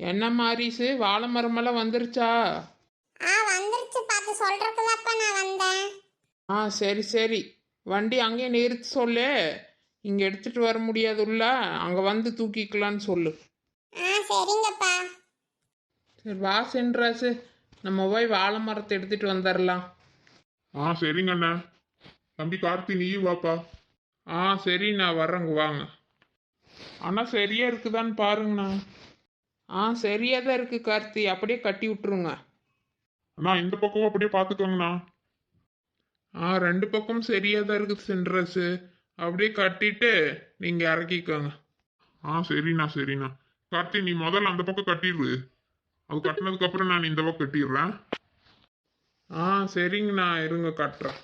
என்ன மாரிசு? வாழை மரமெல்லாம் வந்துருச்சா? ஆ வந்துருச்சு பார்த்து சொல்றதுக்குதாப்பா நான் வந்தேன். ஆ சரி சரி. வண்டி அங்கேயே நிறுத்தி சொல்லு. இங்கே எடுத்துகிட்டு வர முடியாதுல்ல. அங்கே வந்து தூக்கிக்கலான்னு சொல்லு. ஆ சரிங்கப்பா. சரி வா சென்றாசு. நம்ம போய் வாழை மரத்தை எடுத்துகிட்டு வந்துடலாம் ஆ சரிங்க அண்ணா. தம்பி கார்த்தி நீயும் வாப்பா. ஆ சரி நான் வர்றேங்க வாங்க. ஆனால் சரியா இருக்குதான்னு பாருங்கண்ணா. ஆ சரியாக தான் இருக்குது கார்த்தி. அப்படியே கட்டி விட்ருங்க அண்ணா இந்த பக்கம் அப்படியே பார்த்துக்கோங்கண்ணா. ஆ ரெண்டு பக்கம் சரியாக தான் இருக்குது சென்ட்ரஸு அப்படியே கட்டிட்டு நீங்கள் இறக்கிக்கோங்க. ஆ சரிண்ணா சரிண்ணா. கார்த்தி நீ முதல்ல அந்த பக்கம் கட்டிடு அது கட்டினதுக்கு அப்புறம் நான் இந்த பக்கம் கட்டிடுறேன். ஆ சரிங்கண்ணா. இருங்க கட்டுறேன்.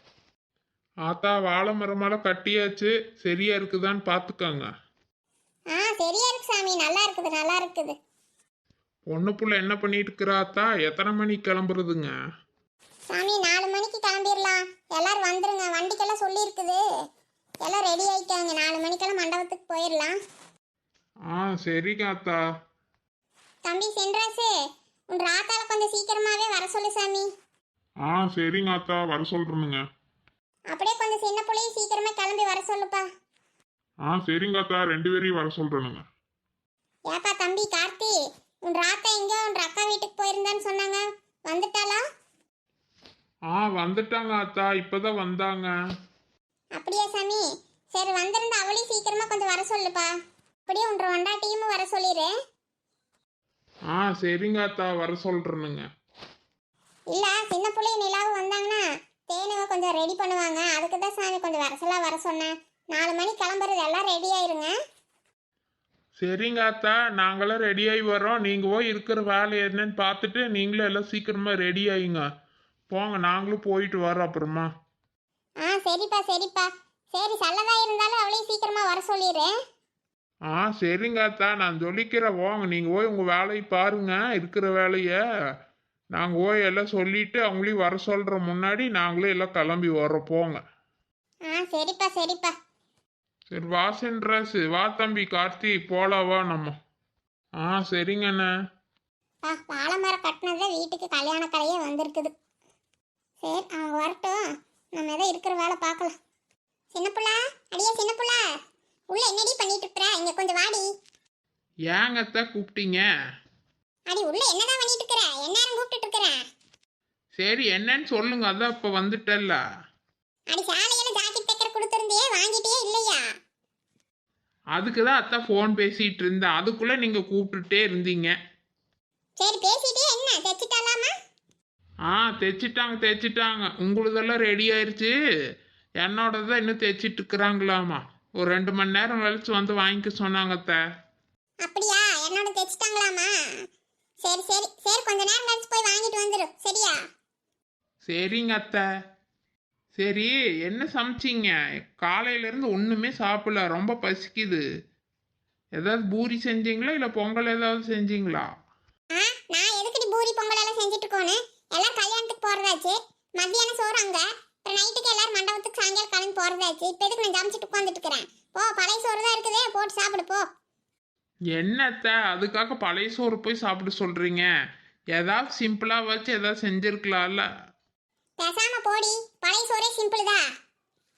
ஆத்தா வாழை மரமெல்லாம் கட்டியாச்சு. சரியா இருக்குதான்னு பார்த்துக்கோங்க. ஆ சரியா இருக்கு சாமி. நல்லா இருக்குது நல்லா இருக்குது. பொண்ணு புள்ள என்ன பண்ணிட்டு இருக்கிறாத்தா எத்தனை மணிக்கு கிளம்புறதுங்க? சாமி நாலு மணிக்கு கிளம்பிடலாம் எல்லாரும் வந்துருங்க. வண்டிக்கெல்லாம் சொல்லியிருக்குது. எல்லாம் ரெடி ஆயிட்டாங்க. நாலு மணிக்கெல்லாம் மண்டபத்துக்கு போயிடலாம் ஆ சரிங்க ஆத்தா தம்பி சென்றாசு உன் ராத்தால கொஞ்சம் சீக்கிரமாவே வர சொல்லு சாமி. ஆ சரிங்க அத்தா. வர சொல்றேனுங்க. அப்படியே கொஞ்சம் சின்ன பிள்ளையும் சீக்கிரமா கிளம்பி வர சொல்லுப்பா. ஆ சரிங்க அத்தா. ரெண்டு பேரையும் வர சொல்றேனுங்க. ஏப்பா தம்பி கார்த்தி. உன் ராத்தா எங்கேயோ உன் அக்கா வீட்டுக்கு போயிருந்தான்னு சொன்னாங்க. வந்துட்டாளா? ஆ வந்துட்டாங்க ஆத்தா இப்பதான் வந்தாங்க. அப்படியா சாமி? சரி வந்திருந்த அவளையும் சீக்கிரமா கொஞ்சம் வர சொல்லுப்பா. அப்படியே உன் வண்டாட்டியும் வர சொல்லிடு ஆ சரிங்க ஆத்தா வர சொல்றேனுங்க. இல்ல சின்ன பிள்ளைய நிலாவும் வந்தாங்கன்னா தேனுவை கொஞ்சம் ரெடி பண்ணுவாங்க. அதுக்கு தான் சாமி கொஞ்சம் வரசலா வர சொன்னேன். நாலு மணி கிளம்புறது எல்லாம் ரெடி ஆயிருங்க. சரிங்க ஆத்தா நாங்களாம் ரெடி ஆகி வரோம் நீங்கள் போய் இருக்கிற வேலை என்னன்னு பார்த்துட்டு நீங்களும் எல்லாம் சீக்கிரமா ரெடி ஆயிங்க. போங்க நாங்களும் போயிட்டு வரோம் அப்புறமா. ஆ சரிப்பா சரிப்பா. சரி சல்லதா இருந்தாலும் அவளையும் சீக்கிரமா வர சொல்லிடுறேன். ஆ சரிங்க அத்தா நான் சொல்லிக்கிறேன் போங்க. நீங்கள் போய் உங்கள் வேலையை பாருங்க இருக்கிற வேலையை. நாங்கள் போய் எல்லாம் சொல்லிட்டு அவங்களையும் வர சொல்கிற முன்னாடி. நாங்களே எல்லாம் கிளம்பி வரோம் போங்க. ஆ சரிப்பா சரிப்பா. சரி வா சென்ட்ராசு வா தம்பி கார்த்தி போலாம் வா நம்ம. ஆ சரிங்கண்ணே பா வாழை மரம் கட்டினதே வீட்டுக்கு கல்யாண கலையே வந்திருக்குது. சரி அவங்க வரட்டும். நம்ம ஏதோ இருக்கிற வேலை பார்க்கலாம். சின்ன புள்ள அடியே சின்ன புள்ள. உள்ள என்னடி பண்ணிட்டு இருக்கிற? இங்க கொஞ்சம் வாடி. ஏங்க அத்தா கூப்பிட்டீங்க? அடி உள்ள என்னதான் பண்ணிட்டு இருக்கிற? எந்நேரம் கூப்பிட்டுட்டு இருக்கிற? சரி என்னன்னு சொல்லுங்க. அதான் இப்போ வந்துட்டல்ல. அடி சாலையில ஜாக்கெட் தைக்கிற கொடுத்துருந்தியே வாங்கிட்டியே. இல்லையா அதுக்கு தான் அத்தா ஃபோன் பேசிகிட்டு இருந்தேன் அதுக்குள்ளே நீங்கள் கூப்பிட்டுட்டே இருந்தீங்க. சரி பேசிட்டே என்ன? தைச்சிட்டாலாமா? ஆ தைச்சிட்டாங்க தைச்சிட்டாங்க. உங்களுதெல்லாம் ரெடி ஆயிருச்சு. என்னோடதான் இன்னும் தைச்சிட்டு இருக்கிறாங்களாமா ஒரு ரெண்டு மணி நேரம் கழிச்சு வந்து வாங்கிக்க சொன்னாங்க அத்தை. அப்படியா? என்னோட தைச்சிட்டாங்களாமா? சரி சரி சரி கொஞ்ச நேரம் கழிச்சு போய் வாங்கிட்டு வந்துரு. சரியா? சரிங்க அத்தை. சரி என்ன சமைச்சிங்க? காலையிலேருந்து ஒன்றுமே சாப்பிடல ரொம்ப பசிக்குது. ஏதாவது பூரி செஞ்சீங்களா? இல்லை பொங்கல் ஏதாவது செஞ்சீங்களா? நான் எதுக்குடி பூரி பொங்கல் எல்லாம் செஞ்சுட்டு இருக்கோன்னு எல்லாம் கல்யாணத்துக்கு போறதாச்சு. மத்தியானம் சோறு அங்க. அப்புறம் நைட்டுக்கு எல்லாரும் மண்டபத்துக்கு சாயங்காலம் கிளம்பி போறதாச்சு. இப்போ எதுக்கு நான் சமைச்சிட்டு உட்காந்துட்டு இருக்கிறேன் போ பழைய சோறு தான் இருக்குதே. போட்டு சாப்பிடு போ. என்ன அத்தை அதுக்காக பழைய சோறு போய் சாப்பிட சொல்கிறீங்க ஏதாவது சிம்பிளாக வச்சு ஏதாவது செஞ்சுருக்கலாம்ல. பேசாம போடி. பழைய சோறே சிம்பிள் தான்.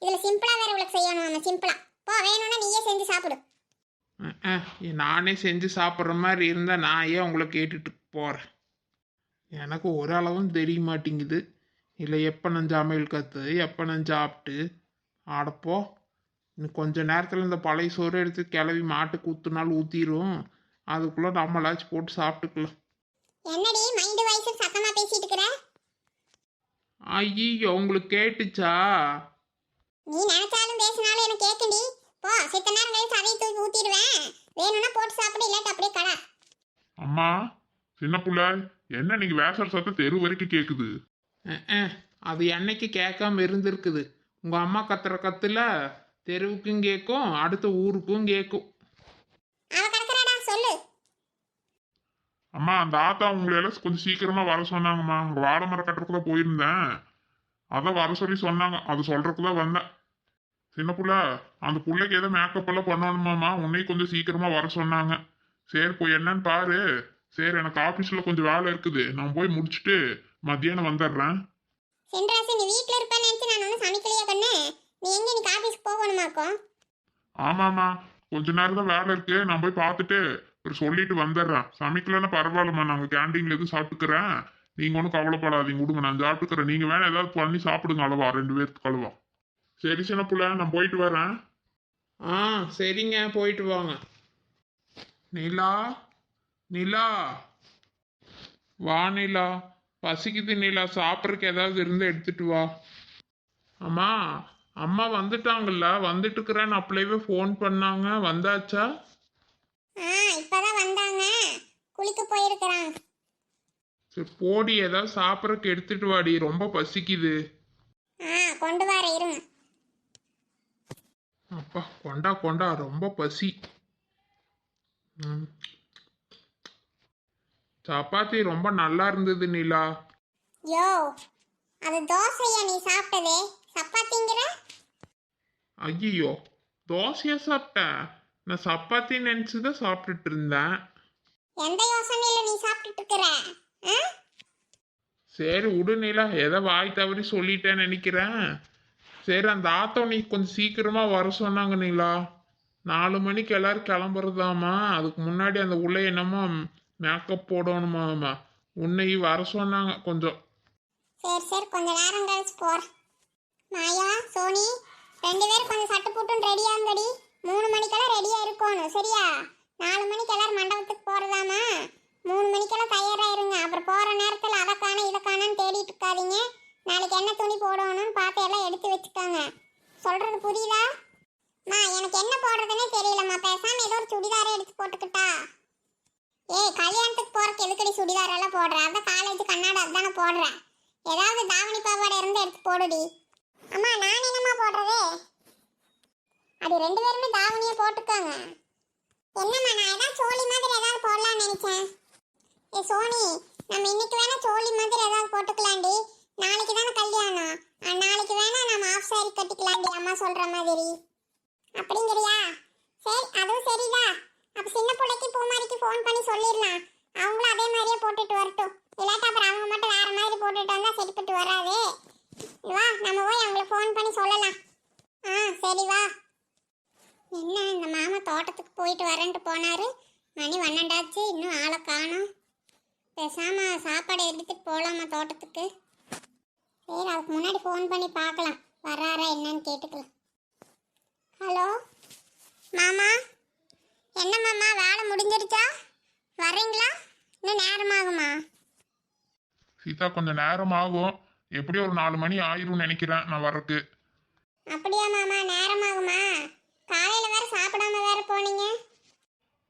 இதுல சிம்பிளா வேற உனக்கு செய்யணும் நம்ம சிம்பிளா போ வேணும்னா நீயே செஞ்சு சாப்பிடு. நானே செஞ்சு சாப்பிட்ற மாதிரி இருந்தால் நான் ஏன் உங்களை கேட்டுட்டு போகிறேன் எனக்கு ஒரு அளவும் தெரிய மாட்டேங்குது. இல்லை எப்போ நான் சமையல் கற்று எப்போ நான் சாப்பிட்டு? ஆடப்போ இன்னும் கொஞ்ச நேரத்தில் இந்த பழைய சோறு எடுத்து கிளவி மாட்டுக்கு ஊற்றுனாலும் ஊற்றிடும் அதுக்குள்ளே நம்மளாச்சும் போட்டு சாப்பிட்டுக்கலாம். என்னடி மைண்ட் வாய்ஸ் சத்தமா பேசிட்டு இருக்கிற? ஐயோ உங்களுக்கு கேட்டுச்சா? நீ நினைச்சாலும் பேசினாலும் எனக்கு கேக்குடி போ சித்த நேரம் கழிச்சு அதையும் தூக்கி ஊத்திடுவேன். வேணும்னா போட்டு சாப்பிடு இல்லாட்டி அப்படியே கடை. அம்மா சின்ன புள்ள என்ன நீங்க வேசர் சத்தம் தெரு வரைக்கும் கேக்குது? அது என்னைக்கு கேட்காம இருந்திருக்குது. உங்கள் அம்மா கத்துற கத்துல தெருவுக்கும் கேட்கும் அடுத்த ஊருக்கும் கேட்கும். அம்மா அந்த ஆத்தா உங்களை எல்லாம் கொஞ்சம் சீக்கிரமா வர சொன்னாங்கம்மா. அங்க வாழை மரம் கட்டுறதுக்கு தான் போயிருந்தேன். அதான் வர சொல்லி சொன்னாங்க. அது சொல்றதுக்கு தான் வந்தேன். சின்ன புள்ள அந்த புள்ளைக்கு ஏதோ மேக்கப் எல்லாம் பண்ணணுமாம்மா. உன்னையும் கொஞ்சம் சீக்கிரமா வர சொன்னாங்க. சரி போய் என்னன்னு பாரு. சரி எனக்கு ஆபீஸ்ல கொஞ்சம் வேலை இருக்குது. நான் போய் முடிச்சுட்டு மத்தியானம் வந்துடுறேன். சென்றாசு நீ வீட்டில் இருப்பேன்னு நினச்சி நான் ஒன்றும் சமைக்கலையா கண்ணு? நீ எங்கே நீ ஆஃபீஸ்க்கு போகணுமாக்கும்? ஆமாம்மா. கொஞ்ச நேரம் தான் வேலை இருக்கு. நான் போய் பார்த்துட்டு சொல்லிட்டு வந்துடுறேன் சமைக்கலன்னா பரவாயில்லம்மா நாங்கள் கேண்டீன்ல எதுவும் சாப்பிட்டுக்கிறேன். நீங்க ஒன்றும் கவலைப்படாதீங்க விடுங்க நான் சாப்பிட்டுக்கிறேன். நீங்க வேணா ஏதாவது பண்ணி சாப்பிடுங்க அளவா ரெண்டு பேருக்கு அளவா. சரி சின்ன புள்ள நான் போயிட்டு வரேன். ஆ சரிங்க போயிட்டு வாங்க. நிலா நிலா. வா நிலா. பசிக்குது நிலா. சாப்பிட்றதுக்கு ஏதாவது இருந்து எடுத்துட்டு வா. அம்மா அம்மா வந்துட்டாங்கல்ல வந்துட்டு இருக்கிறேன்னு அப்படியே ஃபோன் பண்ணாங்க. வந்தாச்சா? ஆ இப்பதான் வந்தாங்க. குளிக்க போயிருக்கிறாங்க சரி போடி ஏதாவது சாப்பிட்றதுக்கு எடுத்துட்டு வாடி. ரொம்ப பசிக்குது. ஆ கொண்டு வர இருங்க அப்பா கொண்டா கொண்டா. ரொம்ப பசி. ம். சப்பாத்தி ரொம்ப நல்லா இருந்தது நிலா. யோ அது தோசையா நீ சாப்பிட்டதே? சப்பாத்திங்கிற? ஐயோ தோசையா சாப்பிட்டேன்? நான் சப்பாத்தி நினச்சி தான் சாப்பிட்டுட்டு இருந்தேன். எந்த யோசனையில நீ சாப்பிட்டுட்டு இருக்கிற? சரி விடு நிலா எதை வாய் தவறி சொல்லிட்டேன்னு நினைக்கிறேன். சரி அந்த ஆத்தோ நீ கொஞ்சம் சீக்கிரமா வர சொன்னாங்க நிலா. நாலு மணிக்கு எல்லாரும் கிளம்புறதாமா அதுக்கு முன்னாடி அந்த உள்ள என்னமோ மேக்கப் போடணுமாமா உன்னை வர சொன்னாங்க கொஞ்சம். சரி சரி கொஞ்ச நேரம் கழிச்சு போறேன் மாயா சோனி ரெண்டு பேரும் கொஞ்சம் சட்டு போட்டும் ரெடி ஆகுங்கடி. மூணு மணிக்கெல்லாம் ரெடியாக இருக்கணும் சரியா? நாலு மணிக்கு எல்லாரும் மண்டபத்துக்கு போகிறதாமா மூணு மணிக்கெல்லாம் தயாராக இருங்க. அப்புறம் போகிற நேரத்தில் அதை காண இதை காணன்னு தேடிட்டு இருக்காதீங்க. நாளைக்கு என்ன துணி போடணும்னு பார்த்து எல்லாம் எடுத்து வச்சுக்கோங்க. சொல்கிறது புரியுதா? மா எனக்கு என்ன போடுறதுன்னே தெரியலம்மா. பேசாமல் ஏதோ ஒரு சுடிதாரே எடுத்து போட்டுக்கிட்டா. ஏய் கல்யாணத்துக்கு போகிறக்கு எதுக்கடி சுடிதார் எல்லாம் போடுற? அதான் காலேஜ் கண்ணாடி அதுதானே போடுறேன் ஏதாவது தாவணி பாவாடை இருந்து எடுத்து போடுடி. அம்மா நான் என்னம்மா போடுறது? அது ரெண்டு பேருமே தாவணியை போட்டுக்காங்க. என்னம்மா நான் ஏதாவது சோழி மாதிரி ஏதாவது போடலாம்னு நினைச்சேன். ஏ சோனி நம்ம இன்னைக்கு வேணா சோழி மாதிரி ஏதாவது போட்டுக்கலாண்டி நாளைக்கு தானே கல்யாணம். நாளைக்கு வேணா நம்ம ஆஃப் சாரி கட்டிக்கலாண்டி அம்மா சொல்ற மாதிரி. அப்படிங்கிறியா? சரி அதுவும் சரிதா அப்ப சின்ன பிள்ளைக்கு பூமாரிக்கு ஃபோன் பண்ணி சொல்லிடலாம். அவங்களும் அதே மாதிரியே போட்டுட்டு வரட்டும். இல்லாட்டா அப்புறம் அவங்க மட்டும் வேற மாதிரி போட்டுட்டு வந்தா சரிப்பட்டு வராது. வா நம்ம போய் அவங்களுக்கு ஃபோன் பண்ணி சொல்லலாம். ஆ சரி வா. என்ன இந்த மாமா தோட்டத்துக்கு போயிட்டு வரேன்ட்டு போனாரு. மணி பன்னெண்டாச்சு இன்னும் ஆளை காணோம். பேசாம சாப்பாடு எடுத்துட்டு போகலாமா தோட்டத்துக்கு? சரி அதுக்கு முன்னாடி ஃபோன் பண்ணி பார்க்கலாம். வர்றாரா என்னன்னு கேட்டுக்கலாம். ஹலோ மாமா? என்ன மாமா வேலை முடிஞ்சிருச்சா? வர்றீங்களா? இன்னும் நேரமாகுமா சீதா கொஞ்சம் நேரம் ஆகும். எப்படியும் ஒரு நாலு மணி ஆயிரும்னு நினைக்கிறேன் நான் வர்றதுக்கு. அப்படியா மாமா நேரமாகுமா காலையில வேற சாப்பிடாம வேற போனீங்க.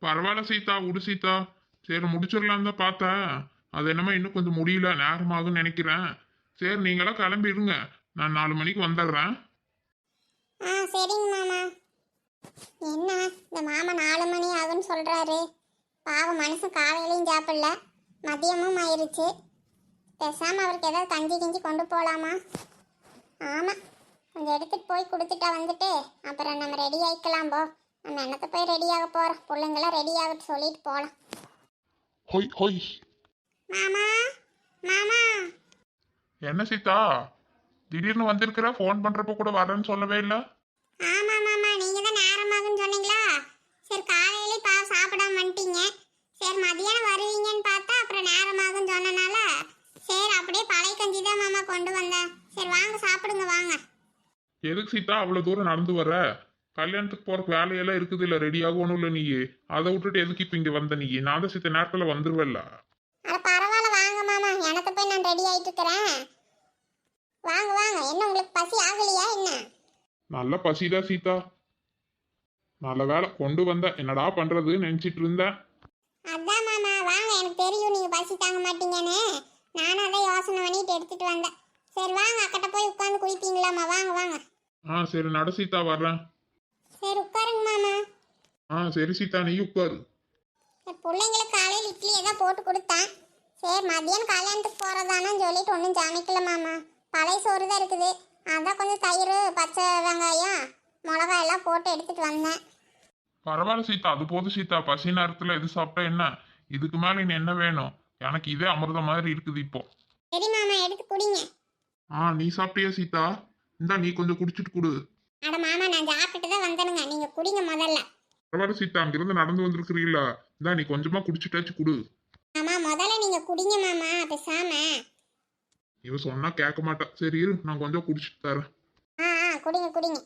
பரவாயில்ல சீதா விடு சீதா. சரி முடிச்சிடலாம் தான் பார்த்தேன். அது என்னமோ இன்னும் கொஞ்சம் முடியல நேரமாகும்னு நினைக்கிறேன். சரி நீங்களாம் கிளம்பி இருங்க நான் நாலு மணிக்கு வந்துடுறேன். ஆ சரிங்க மாமா. என்ன இந்த மாமா நாலு மணி ஆகும்னு சொல்றாரு. பாவம் மனுஷன் காலையிலையும் சாப்பிடல. மதியமும் ஆயிருச்சு. பேசாம அவருக்கு ஏதாவது கஞ்சி கிஞ்சி கொண்டு போகலாமா ஆமாம் கொஞ்சம் எடுத்துட்டு போய் கொடுத்துட்டா வந்துட்டு அப்புறம் நம்ம ரெடி ஆயிக்கலாம் போ. நம்ம என்னத்தை போய் ரெடி ஆக போகிறோம் பிள்ளைங்களாம் ரெடி ஆகட்டு சொல்லிட்டு போகலாம் ஹொய் ஹொய். மாமா மாமா. என்ன சீதா? திடீர்னு வந்திருக்கிற? ஃபோன் பண்றப்ப கூட வரேன்னு சொல்லவே இல்லை. ஆமா மாமா. நீங்க தான் நேரமாகுன்னு சொன்னீங்களா? சரி காலையிலே பா சாப்பிடாம வந்துட்டீங்க. சரி மதியானம் வருவீங்கன்னு பார்த்தா அப்புறம் நேரமாகுன்னு சொன்னனால சரி அப்படியே பழைய கஞ்சி தான் மாமா கொண்டு வந்தேன். சரி வாங்க சாப்பிடுங்க வாங்க. எதுக்கு சீதா அவ்வளோ தூரம் நடந்து வர? கல்யாணத்துக்கு போறதுக்கு வேலையெல்லாம் இருக்குது இல்லை ரெடி ஆகணும் இல்லை நீ அதை விட்டுட்டு எதுக்கு இப்போ இங்கே வந்த நீ நான் தான் சித்த நேரத்தில் வந்துருவல்ல பரவாயில்ல வாங்க மாமா. எனக்கு போய் நான் ரெடி ஆயிட்டு இருக்கிறேன். வாங்க வாங்க. என்ன உங்களுக்கு பசி ஆகலையா என்ன? நல்ல பசிதான் சீதா. நல்ல வேலை கொண்டு வந்த. என்னடா பண்றதுன்னு நினைச்சிட்டு இருந்தேன். அதான் மாமா. வாங்க எனக்கு தெரியும் நீங்க பசி தாங்க மாட்டீங்கன்னு. நானும் அதை யோசனை பண்ணிட்டு எடுத்துட்டு வந்தேன். சரி வாங்க அக்கட்ட போய் உட்காந்து குளிப்பீங்களாம்மா. வாங்க வாங்க. ஆ சரி நட சீதா வர்றேன். சரி உட்காருங்க மாமா. ஆ சரி சீதா நீ உட்காரு. பிள்ளைங்களுக்கு காலையில் இட்லி ஏதாவது போட்டு கொடுத்தேன் சரி மதியம் கல்யாணத்துக்கு போகிறதானு சொல்லிட்டு ஒன்றும் சமைக்கல மாமா. பழைய சோறு தான் இருக்குது. அதான் கொஞ்சம் தயிர் பச்சை வெங்காயம் மிளகாய் எல்லாம் போட்டு எடுத்துட்டு வந்தேன். பரவாயில்ல சீதா. அது போதும் சீதா. பசி நேரத்தில் எது சாப்பிட்டா என்ன? இதுக்கு மேல என்ன வேணும்? எனக்கு இதே அமிர்தம் மாதிரி இருக்குது இப்போ. சரி மாமா எடுத்து குடிங்க. ஆ நீ சாப்பிட்டியா சீதா? இந்தா நீ கொஞ்சம் குடிச்சிட்டு கொடு. அட மாமா நான் சாப்பிட்டுட்டு தான் வந்தேனுங்க. நீங்க குடிங்க முதல்ல. பரவாயில்ல சீதா அங்கிருந்து நடந்து வந்திருக்கிறீங்களா இந்தா நீ கொஞ்சமா குடிச்சிட்டாச்சு கொடு. மாமா முதல்ல நீங்க குடிங்க மாமா பேசாம. இவ சொன்னா கேட்க மாட்டா. சரி இரு நான் கொஞ்சம் குடிச்சிட்டு தரேன். ஆ ஆ குடிங்க குடிங்க.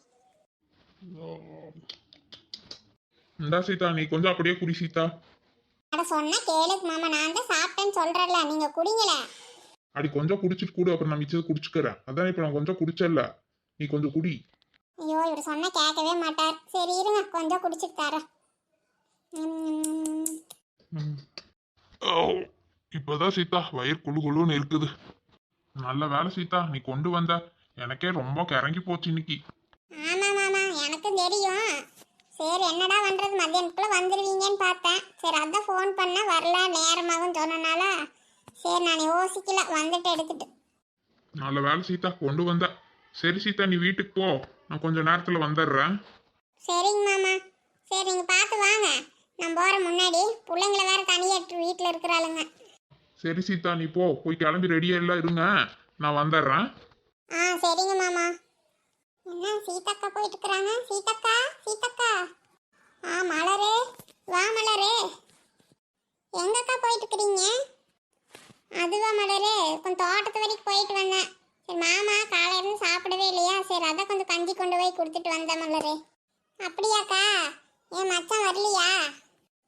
இந்தா சீதா நீ கொஞ்சம் அப்படியே குடி சீதா. அட சொன்னா கேளுக்கு மாமா நான் தான் சாப்பிட்டேன்னு சொல்றேன்ல. நீங்க குடிங்களே. அடி கொஞ்சம் குடிச்சிட்டு கூடு அப்புறம் நான் மிச்சத்தை குடிச்சுக்கிறேன். அதான் இப்போ நான் கொஞ்சம் குடிச்சல நீ கொஞ்சம் குடி. ஐயோ இவர் சொன்னா கேட்கவே மாட்டார். சரி இருங்க. கொஞ்சம் குடிச்சிட்டு தரேன். இப்போதான் சீதா வயிறு குழு குழுன்னு இருக்குது. நல்ல வேலை சீதா நீ கொண்டு வந்த. எனக்கே ரொம்ப கிறங்கி போச்சு இன்னைக்கு. ஆமா மாமா எனக்கும் தெரியும். சரி என்னடா பண்றது? மத்தியானத்துக்குள்ள வந்துருவீங்கன்னு பார்த்தேன். சரி அதான் ஃபோன் பண்ண வரல நேரமாகும் சொன்னனால சரி நான் யோசிக்கல. வந்துட்டு எடுத்துட்டு. நல்ல வேலை சீதா. கொண்டு வந்த. சரி சீதா நீ வீட்டுக்கு போ. நான் கொஞ்ச நேரத்தில் வந்துடுறேன். சரிங்க மாமா. சரி நீங்க பார்த்து வாங்க. நான் போற முன்னாடி பிள்ளைங்கள வேற தனியா வீட்டில் இருக்கிறாளுங்க. சரி சீதா நீ போ. போய் கிளம்பி ரெடியா எல்லாம் இருங்க. நான் வந்துடுறேன். ஆ சரிங்க மாமா. என்ன சீதக்கா போயிட்டு இருக்கிறாங்க? சீதக்கா சீதக்கா. ஆ மலரே. வா மலரே. எங்கக்கா போயிட்டு இருக்கிறீங்க? அதுவா கொஞ்சம் தோட்டத்து வரைக்கும் போயிட்டு வந்தேன். சரி மாமா காலையில சாப்பிடவே இல்லையா? சரி அதை கொஞ்சம் கஞ்சி கொண்டு போய் கொடுத்துட்டு வந்தேன் மலரே அப்படியாக்கா என் மச்சான் வரலையா?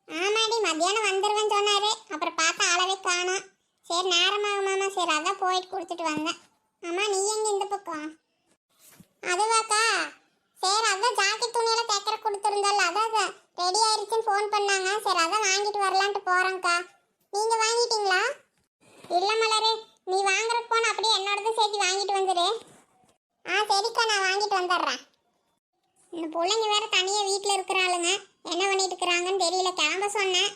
ஆமாடி மத்தியானம் வந்துடுவேன்னு சொன்னாரு. அப்புறம் பார்த்தா அளவே காணும். சரி நேரமாகும் மாமா. சரி அதான் போயிட்டு கொடுத்துட்டு வந்தேன். அம்மா நீ எங்க இந்த பக்கம்? அதுவாக்கா சரி அதான் ஜாக்கெட் துணியெல்லாம் தைக்கிற கொடுத்துருந்தோம்ல அதான் ரெடி ஆயிடுச்சுன்னு ஃபோன் பண்ணாங்க. சரி அதான் வாங்கிட்டு வரலான்ட்டு போகிறேங்க்கா நீங்கள் வாங்கிட்டீங்களா? இல்லை மலரு நீ வாங்குறதுக்கு போன அப்படியே என்னோடதும் சேர்த்து வாங்கிட்டு வந்துடு ஆ சரிக்கா நான் வாங்கிட்டு வந்துடுறேன் இந்த பிள்ளைங்க வேற தனியாக வீட்டில் இருக்கிறாளுங்க. என்ன பண்ணிட்டு இருக்கிறாங்கன்னு தெரியல கிளம்ப சொன்னேன்.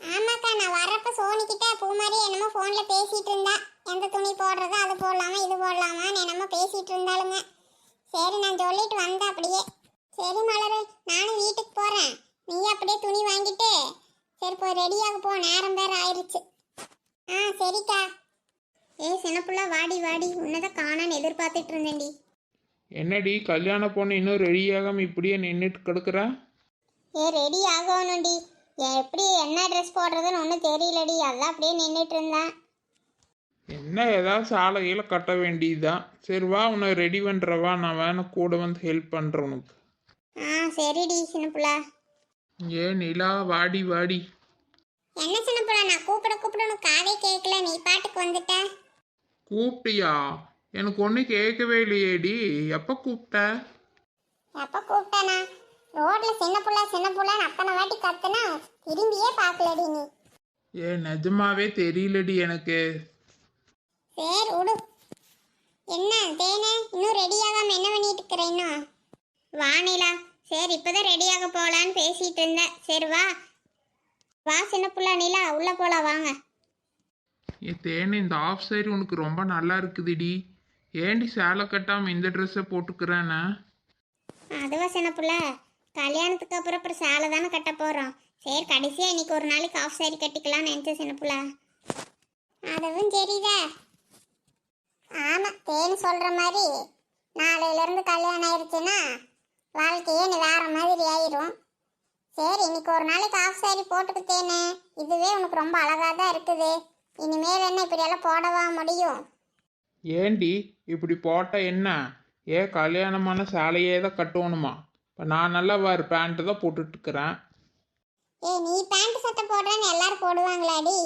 ஆமாக்கா நான் வர்றப்ப சோனிக்கிட்ட பூ மாதிரி என்னமோ ஃபோனில் பேசிகிட்டு இருந்தா. எந்த துணி போடுறதோ அது போடலாமா இது போடலாமான்னு என்னமோ பேசிகிட்டு இருந்தாளுங்க. சரி நான் சொல்லிட்டு வந்தேன் அப்படியே. சரி மலரு நானும் வீட்டுக்கு போகிறேன் நீ அப்படியே துணி வாங்கிட்டு சரி இப்போ ரெடியாக போ நேரம் பேர் ஆயிடுச்சு ஆ சரிக்கா. ஏ சின்னப்புள்ள வாடி வாடி. உன்னதான் காணான்னு எதிர்பார்த்துட்டு இருந்தேன்டி. என்னடி கல்யாண பொண்ணு இன்னும் ரெடியாகாம இப்படியே நின்றுட்டு கிடக்குறா? ஏ ரெடி ஆகணும்டி. எப்படி என்ன ட்ரெஸ் போடுறதுன்னு ஒன்றும் தெரியலடி. அதான் அப்படியே நின்றுட்டு இருந்தேன். என்ன ஏதாவது சாலை கீழே கட்ட வேண்டியதுதான் சரி வா உன்னை ரெடி பண்ணுறவா நான் வேணா கூட வந்து ஹெல்ப் பண்ணுறேன் உனக்கு. ஆ சரிடி சின்னப்புள்ள. ஏ நிலா வாடி வாடி. என்ன சின்னப்புள்ள நான் கூப்பிட கூப்பிட உனக்கு காதே கேட்கல. நீ பாட்டுக்கு வந்துட்ட. கூப்பிட்டியா? எனக்கு ஒன்றும் கேட்கவே இல்லையேடி. எப்போ கூப்பிட்ட? எப்போ கூப்பிட்டேனா? ரோட்ல சின்ன புள்ள சின்ன புள்ளன்னு அத்தனை வாட்டி கத்துனா திரும்பியே பார்க்கலடி நீ. ஏ நிஜமாவே தெரியலடி எனக்கு. சரி விடு என்ன தேனே? இன்னும் ரெடி ஆகாம என்ன பண்ணிட்டு இருக்கிற இன்னும்? வா நிலா. சரி இப்பதான் ரெடியாக போலான்னு பேசிட்டு இருந்தேன். சரி வா. வா சின்ன புள்ள நிலா உள்ள போலாம் வாங்க. ஏ தேனே இந்த ஆஃப் சாரி உனக்கு ரொம்ப நல்லா இருக்குதுடி. ஏண்டி சேலை கட்டாமல் இந்த ட்ரெஸ்ஸை போட்டுக்கிறேன்னா? அதுவா சின்ன புள்ள. கல்யாணத்துக்கு அப்புறம் அப்புறம் சேலை தானே கட்ட போகிறோம் சரி கடைசியாக இன்னைக்கு ஒரு நாளைக்கு ஆஃப் சாரி கட்டிக்கலாம்னு நினச்சேன் சின்ன புள்ள. அதுவும் சரிதா. ஆமாம் தேனு சொல்கிற மாதிரி நாளையிலேருந்து கல்யாணம் ஆயிடுச்சுன்னா வாழ்க்கையே நீ வேற மாதிரி ஆயிரும். சரி இன்னைக்கு ஒரு நாளைக்கு ஆஃப் சாரி போட்டுக்கிட்டேனே இதுவே உனக்கு ரொம்ப அழகாக தான் இருக்குது. இனிமேல் என்ன இப்படியெல்லாம் போடவா முடியும்? ஏண்டி இப்படி போட்டால் என்ன? ஏ கல்யாணமான சேலையே தான் கட்டணுமா? இப்போ நான் நல்லா வேறு பேண்ட்டு தான் போட்டுட்ருக்கிறேன் ஏய் நீ பேண்ட் சட்டை போடுறேன்னு எல்லாரும் போடுவாங்களாடி?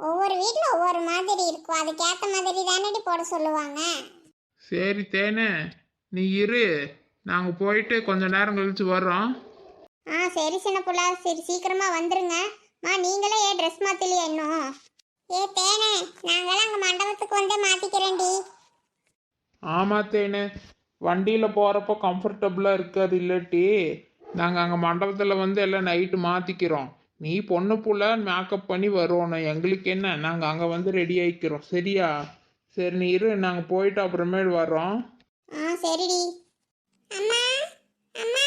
ஒவ்வொரு வீட்டில் ஒவ்வொரு மாதிரி இருக்கும். அதுக்கேற்ற மாதிரி தானடி போட சொல்லுவாங்க. சரி தேனே நீ இரு. நாங்கள் போயிட்டு கொஞ்ச நேரம் கழிச்சு வர்றோம். ஆ சரி சின்ன புள்ள. சரி சீக்கிரமா வந்துருங்க. மா நீங்களே ஏன் ட்ரெஸ் மாத்தலையா இன்னும்? ஏ தேனே நாங்களாம் அங்கே மண்டபத்துக்கு வந்தே மாத்திக்கிறேன்டி. ஆமாம் தேனே. வண்டியில் போகிறப்போ கம்ஃபர்டபுளாக இருக்காது இல்லாட்டி. நாங்கள் அங்கே மண்டபத்தில் வந்து எல்லாம் நைட்டு மாற்றிக்கிறோம் நீ பொண்ணு புள்ள மேக்கப் பண்ணி வருவோம் எங்களுக்கு என்ன? நாங்கள் அங்கே வந்து ரெடி ஆகிக்கிறோம் சரியா? சரி நீ இரு. நாங்கள் போயிட்டு அப்புறமேல் வர்றோம். ஆ சரிடி. அம்மா அம்மா.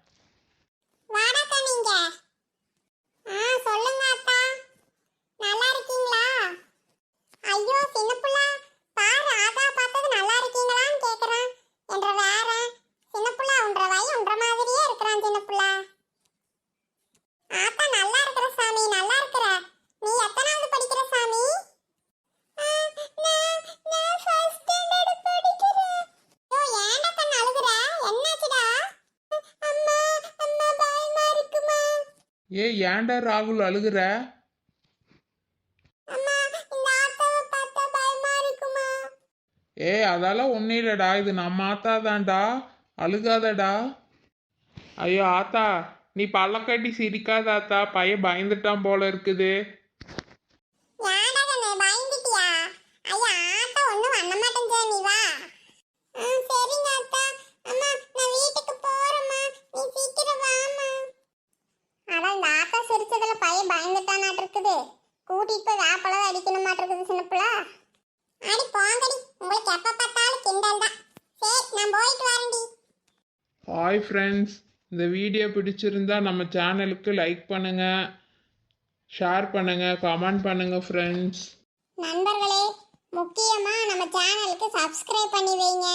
ஏ ஏண்டா ராகுல் அழுகுற? ஏ அதெல்லாம் ஒன்றும் இல்லைடா இது நம்ம ஆத்தா தான்டா அழுகாதடா. ஐயோ ஆத்தா நீ பள்ளக்கட்டி சிரிக்காதாத்தா பையன் பயந்துட்டான் போல இருக்குது. ஃப்ரெண்ட்ஸ் இந்த வீடியோ பிடிச்சிருந்தா நம்ம சேனலுக்கு லைக் பண்ணுங்க ஷேர் பண்ணுங்கள் கமெண்ட் பண்ணுங்கள் ஃப்ரெண்ட்ஸ் நண்பர்களே முக்கியமாக நம்ம சேனலுக்கு சப்ஸ்கிரைப் பண்ணி வைங்க.